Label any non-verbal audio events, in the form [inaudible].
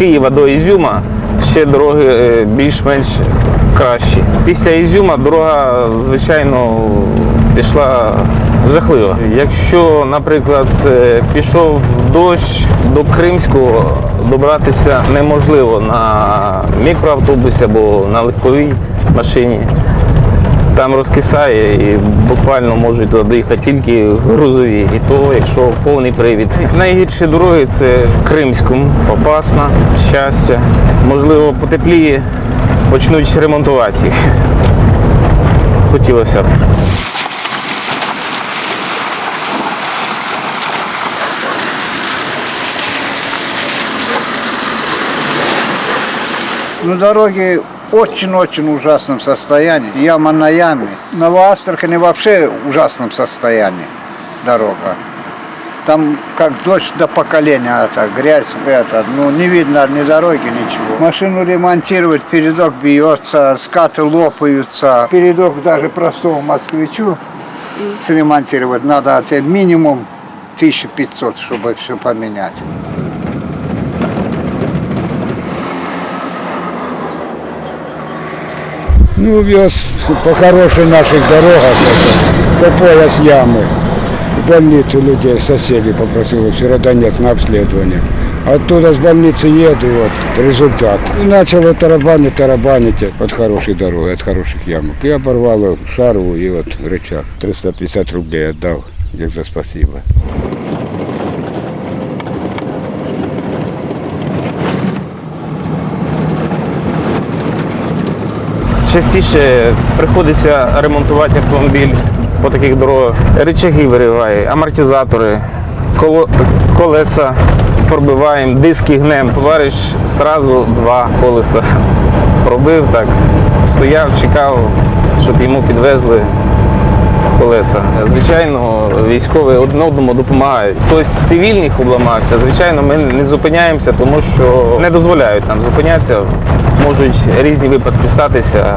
Києва до Ізюма ще дороги е, більш-менш кращі. Після Ізюма дорога, звичайно, пішла жахливо. Якщо, наприклад, е, пішов дощ до Кримського, добратися неможливо на мікроавтобусі або на легковій машині. Там розкисає і буквально можуть туди доїхати тільки грузові. І то, якщо повний привід. Найгірші дороги це в Кримському, Попасна, щастя. Можливо, потепліє, почнуть ремонтувати їх. Хотілося б. Ну, дороги очень-очень ужасном состоянии. Яма на яме. Новоастрахани вообще в ужасном состоянии дорога. Там как дождь до поколения, это грязь, это, ну не видно ни дороги, ничего. Машину ремонтировать, передок бьется, скаты лопаются. Передок даже простому москвичу сремонтировать надо а минимум 1500, чтобы все поменять. Ну, вез по хороших наших дорогах, это, по пояс ямы. В больницу людей, соседей попросил в Сиротонец на обследование. Оттуда с больницы еду, вот, результат. И начал тарабанить, тарабанить от хорошей дороги, от хороших ямок. И оборвал шару и вот рычаг. 350 рублей отдал, як за спасибо. Частіше приходиться ремонтувати автомобіль по таких дорогах. Рычаги вириває, амортизатори, коло- колеса пробиваємо, диски гнем. Товариш зразу два колеса [laughs] пробив так, стояв, чекав, щоб йому підвезли колеса. Звичайно, військові одне одному допомагають. Хтось з цивільних обламався. Звичайно, ми не зупиняємося, тому що не дозволяють нам зупинятися. Можуть різні випадки статися.